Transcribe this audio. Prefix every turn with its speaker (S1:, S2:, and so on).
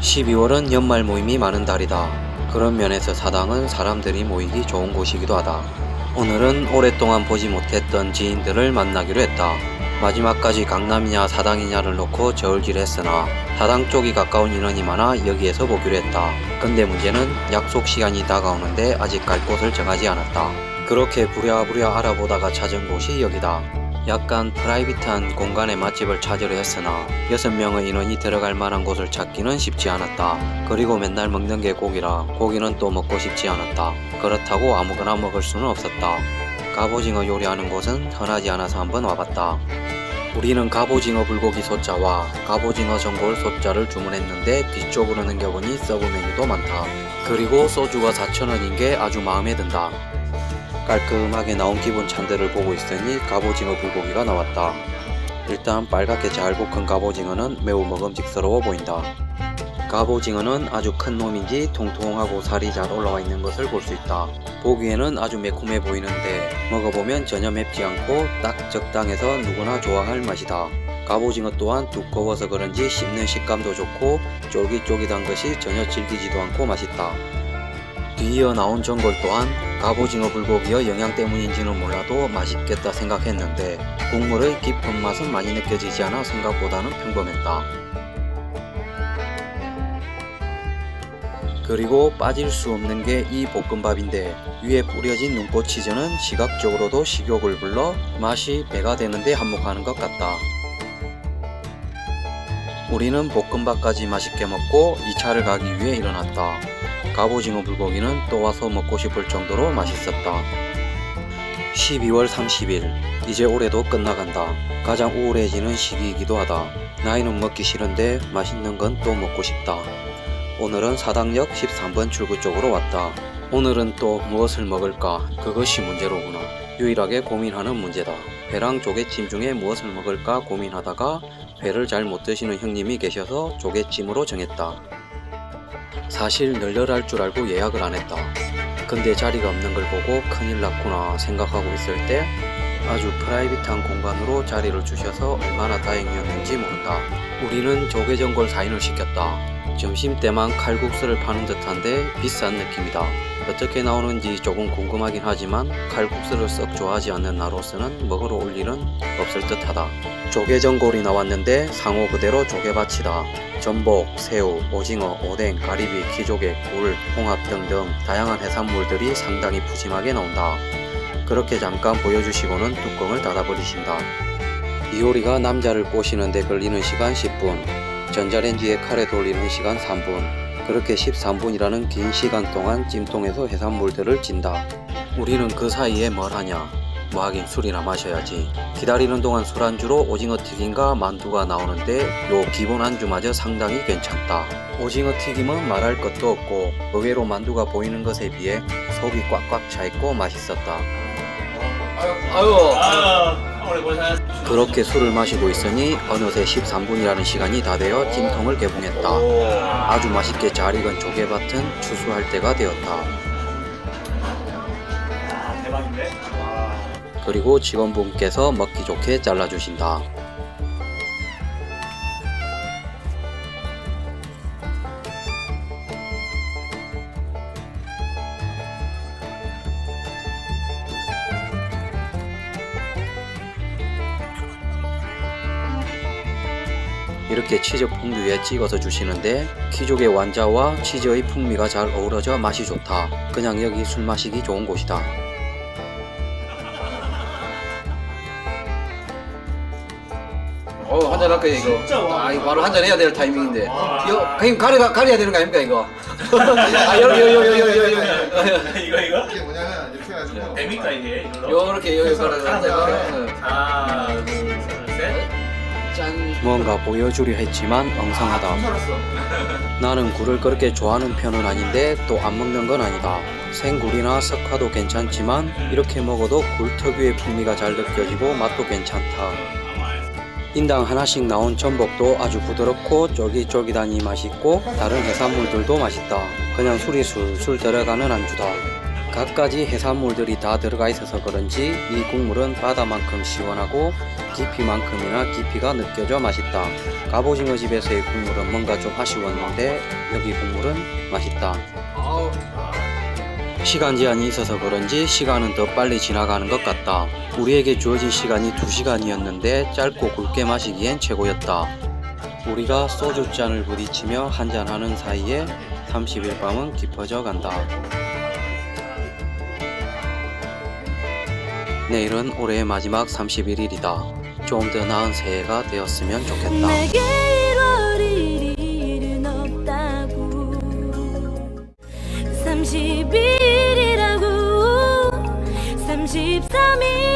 S1: 12월은 연말 모임이 많은 달이다. 그런 면에서 사당은 사람들이 모이기 좋은 곳이기도 하다. 오늘은 오랫동안 보지 못했던 지인들을 만나기로 했다. 마지막까지 강남이냐 사당이냐를 놓고 저울질 했으나 사당 쪽이 가까운 인원이 많아 여기에서 보기로 했다. 근데 문제는 약속 시간이 다가오는데 아직 갈 곳을 정하지 않았다. 그렇게 부랴부랴 알아보다가 찾은 곳이 여기다. 약간 프라이빗한 공간의 맛집을 찾으려 했으나 여섯 명의 인원이 들어갈 만한 곳을 찾기는 쉽지 않았다. 그리고 맨날 먹는 게 고기라 고기는 또 먹고 싶지 않았다. 그렇다고 아무거나 먹을 수는 없었다. 갑오징어 요리하는 곳은 흔하지 않아서 한번 와봤다. 우리는 갑오징어 불고기 소자와 갑오징어 전골 소자를 주문했는데 뒤쪽으로 넘겨보니 서브 메뉴도 많다. 그리고 소주가 4,000원인 게 아주 마음에 든다. 깔끔하게 나온 기본 찬들을 보고 있으니 갑오징어 불고기가 나왔다. 일단 빨갛게 잘 볶은 갑오징어는 매우 먹음직스러워 보인다. 갑오징어는 아주 큰 놈인지 통통하고 살이 잘 올라와 있는 것을 볼 수 있다. 보기에는 아주 매콤해 보이는데 먹어보면 전혀 맵지 않고 딱 적당해서 누구나 좋아할 맛이다. 갑오징어 또한 두꺼워서 그런지 씹는 식감도 좋고 쫄깃쫄깃한 것이 전혀 질기지도 않고 맛있다. 뒤이어 나온 전골 또한 갑오징어 불고기의 영양 때문인지는 몰라도 맛있겠다 생각했는데 국물의 깊은 맛은 많이 느껴지지 않아 생각보다는 평범했다. 그리고 빠질 수 없는 게 이 볶음밥인데 위에 뿌려진 눈꽃 치즈는 시각적으로도 식욕을 불러 맛이 배가 되는데 한몫하는 것 같다. 우리는 볶음밥까지 맛있게 먹고 2차를 가기 위해 일어났다. 갑오징어 불고기는 또 와서 먹고 싶을 정도로 맛있었다. 12월 30일, 이제 올해도 끝나간다. 가장 우울해지는 시기이기도 하다. 나이는 먹기 싫은데 맛있는 건 또 먹고 싶다. 오늘은 사당역 13번 출구 쪽으로 왔다. 오늘은 또 무엇을 먹을까? 그것이 문제로구나. 유일하게 고민하는 문제다. 회랑 조개찜 중에 무엇을 먹을까 고민하다가 회를 잘 못 드시는 형님이 계셔서 조개찜으로 정했다. 사실 널널할 줄 알고 예약을 안 했다. 근데 자리가 없는 걸 보고 큰일 났구나 생각하고 있을 때 아주 프라이빗한 공간으로 자리를 주셔서 얼마나 다행이었는지 모른다. 우리는 조개전골 4인을 시켰다. 점심때만 칼국수를 파는 듯한데 비싼 느낌이다. 어떻게 나오는지 조금 궁금하긴 하지만 칼국수를 썩 좋아하지 않는 나로서는 먹으러 올 일은 없을 듯하다. 조개전골이 나왔는데 상호 그대로 조개밭이다. 전복, 새우, 오징어, 오뎅, 가리비, 키조개, 굴, 홍합 등등 다양한 해산물들이 상당히 푸짐하게 나온다. 그렇게 잠깐 보여주시고는 뚜껑을 닫아버리신다. 이 요리가 남자를 꼬시는데 걸리는 시간 10분, 전자레인지에 카레 돌리는 시간 3분, 그렇게 13분이라는 긴 시간 동안 찜통에서 해산물들을 찐다. 우리는 그 사이에 뭘 하냐? 뭐 하긴 술이나 마셔야지. 기다리는 동안 술안주로 오징어 튀김과 만두가 나오는데 요 기본 안주마저 상당히 괜찮다. 오징어 튀김은 말할 것도 없고 의외로 만두가 보이는 것에 비해 속이 꽉꽉 차 있고 맛있었다. 아유,
S2: 아, 오래 고생하셨
S1: 그렇게 술을 마시고 있으니 어느새 13분이라는 시간이 다 되어 찜통을 개봉했다. 아주 맛있게 잘 익은 조개밭은 추수할 때가 되었다. 그리고 직원분께서 먹기 좋게 잘라주신다. 이렇게 치즈 풍류에 찍어서 주시는데 키족의 완자와 치즈의 풍미가 잘 어우러져 맛이 좋다. 그냥 여기 술 마시기 좋은 곳이다.
S3: 어 한잔 할까요 이거? 아 이거 바로 한잔 해야 될 타이밍인데.
S2: 와.
S3: 이거 형님 가리 가려야 되는 거 아닙니까 이거? 아 여기 여기 여기 여기 여기
S2: 이거 이거?
S4: 이게 뭐냐면 이렇게 해가지고
S2: 됩니까 이게?
S3: 요렇게 여기 가려 한잔
S2: 하나, 둘, 셋.
S3: 짠.
S1: 뭔가 보여주려 했지만 엉성하다. 나는 굴을 그렇게 좋아하는 편은 아닌데 또 안 먹는 건 아니다. 생굴이나 석화도 괜찮지만 이렇게 먹어도 굴 특유의 풍미가 잘 느껴지고 맛도 괜찮다. 인당 하나씩 나온 전복도 아주 부드럽고 쫄깃쫄깃하니 맛있고 다른 해산물들도 맛있다. 그냥 술이 술술 들어가는 안주다. 갖가지 해산물들이 다 들어가 있어서 그런지 이 국물은 바다만큼 시원하고 깊이만큼이나 깊이가 느껴져 맛있다. 갑오징어 집에서의 국물은 뭔가 좀 아쉬웠는데 여기 국물은 맛있다. 시간 제한이 있어서 그런지 시간은 더 빨리 지나가는 것 같다. 우리에게 주어진 시간이 2시간이었는데 짧고 굵게 마시기엔 최고였다. 우리가 소주 잔을 부딪히며 한잔하는 사이에 30일 밤은 깊어져 간다. 내일은 올해의 마지막 31일이다. 좀 더 나은 새해가 되었으면 좋겠다.
S4: 내게 이뤄릴 일은 없다고 30일이라고 33일